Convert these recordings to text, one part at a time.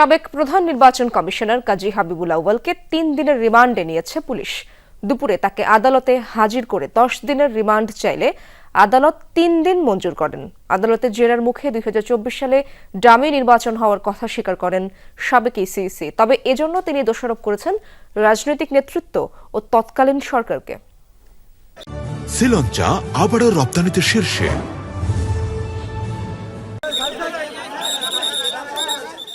সাবেক প্রধান নির্বাচন কমিশনার কাজী হাবিবুল আউয়ালকে তিন দিনের রিমান্ডে নিয়েছে পুলিশ। দুপুরে তাকে আদালতে হাজির করে দশ দিনের রিমান্ড চাইলে আদালত তিন দিন মঞ্জুর করেন। আদালতে জেরার মুখে দুই হাজার চব্বিশ সালে ডামি নির্বাচন হওয়ার কথা স্বীকার করেন সাবেক ইসিসি তবে এজন্য তিনি দোষারোপ করেছেন রাজনৈতিক নেতৃত্ব ও তৎকালীন সরকারকে। শ্রীলঞ্চা আবারও রপ্তানিতে শীর্ষে।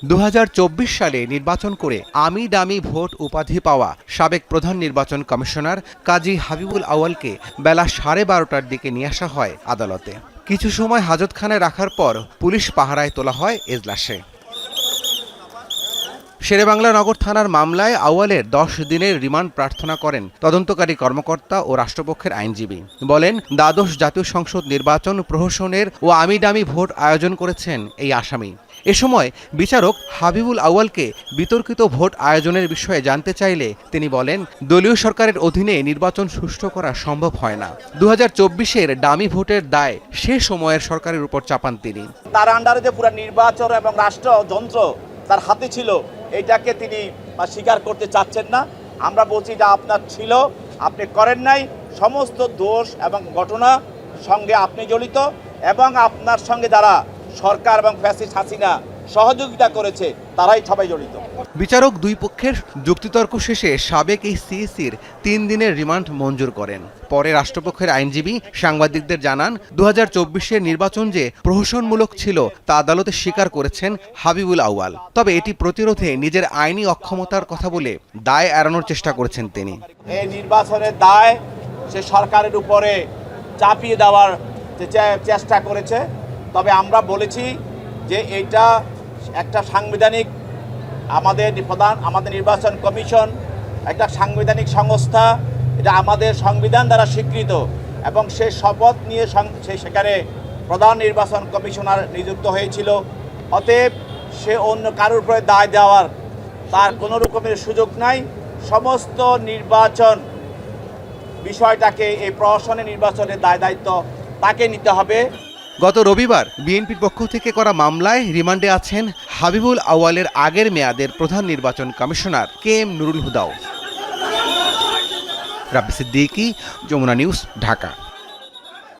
দু হাজার চব্বিশ সালে নির্বাচন করে আমি দামি ভোট উপাধি পাওয়া সাবেক প্রধান নির্বাচন কমিশনার কাজী হাবিবুল আওয়ালকে বেলা সাড়ে বারোটার দিকে নিয়ে আসা হয় আদালতে। কিছু সময় হাজতখানায় রাখার পর পুলিশ পাহারায় তোলা হয় এজলাসে। শেরেবাংলা নগর থানার মামলায় আউয়ালের দশ দিনের রিমান্ড প্রার্থনা করেন তদন্তকারী কর্মকর্তা ও রাষ্ট্রপক্ষের আইনজীবী। বলেন, দ্বাদশ জাতীয় সংসদ নির্বাচন প্রহসনের ও আমি দামি ভোট আয়োজন করেছেন এই আসামি। এ সময় বিচারক হাবিবুল আউয়ালকে বিতর্কিত ভোট আয়োজনের বিষয়ে জানতে চাইলে তিনি বলেন, দলীয় সরকারের অধীনে নির্বাচন সুষ্ঠু করা সম্ভব হয় না। দু হাজার ডামি ভোটের দায় সে সময়ের সরকারের উপর চাপান তিনি। তার আন্ডারে যে পুরো নির্বাচন এবং রাষ্ট্রযন্ত্র তার হাতে ছিল, এটাকে তিনি স্বীকার করতে চাচ্ছেন না। আমরা বলছি যা আপনার ছিল, আপনি করেন নাই। সমস্ত দোষ এবং ঘটনা সঙ্গে আপনি জড়িত এবং আপনার সঙ্গে যারা সরকার এবং ফ্যাসিস্ট হাসিনা সহযোগিতা করেছে তারাই সবাই জড়িত। বিচারক দুই পক্ষের যুক্তিতর্ক শেষে সাবেক এই সিইসির তিন দিনের রিমান্ড মঞ্জুর করেন। পরে রাষ্ট্রপক্ষের আইনজীবী সাংবাদিকদের জানান দু হাজার চব্বিশের নির্বাচন যে প্রহসনমূলক ছিল তা আদালতে স্বীকার করেছেন হাবিবুল আউয়াল। তবে এটি প্রতিরোধে নিজের আইনি অক্ষমতার কথা বলে দায় এড়ানোর চেষ্টা করেছেন তিনি। এই নির্বাচনের দায় সে সরকারের উপরে চাপিয়ে দেওয়ার চেষ্টা করেছে তবে আমরা বলেছি যে এটা একটা সাংবিধানিক আমাদের প্রধান, আমাদের নির্বাচন কমিশন, একটা সাংবিধানিক সংস্থা, এটা আমাদের সংবিধান দ্বারা স্বীকৃত এবং সে শপথ নিয়ে সে সেখানে প্রধান নির্বাচন কমিশনার নিযুক্ত হয়েছিল। অতএব সে অন্য কারোর উপরে দায় দেওয়ার তার কোনো রকমের সুযোগ নাই। সমস্ত নির্বাচন বিষয়টাকে এই প্রশাসনের নির্বাচনের দায় দায়িত্ব তাকে নিতে হবে। গত রবিবার বিএনপির পক্ষ থেকে করা মামলায় রিমান্ডে আছেন হাবিবুল আওয়ালের আগের মেয়াদের প্রধান নির্বাচন কমিশনার কে এম নুরুল হুদাও। রাব্বি সিদ্দিকী, যমুনা নিউজ, ঢাকা।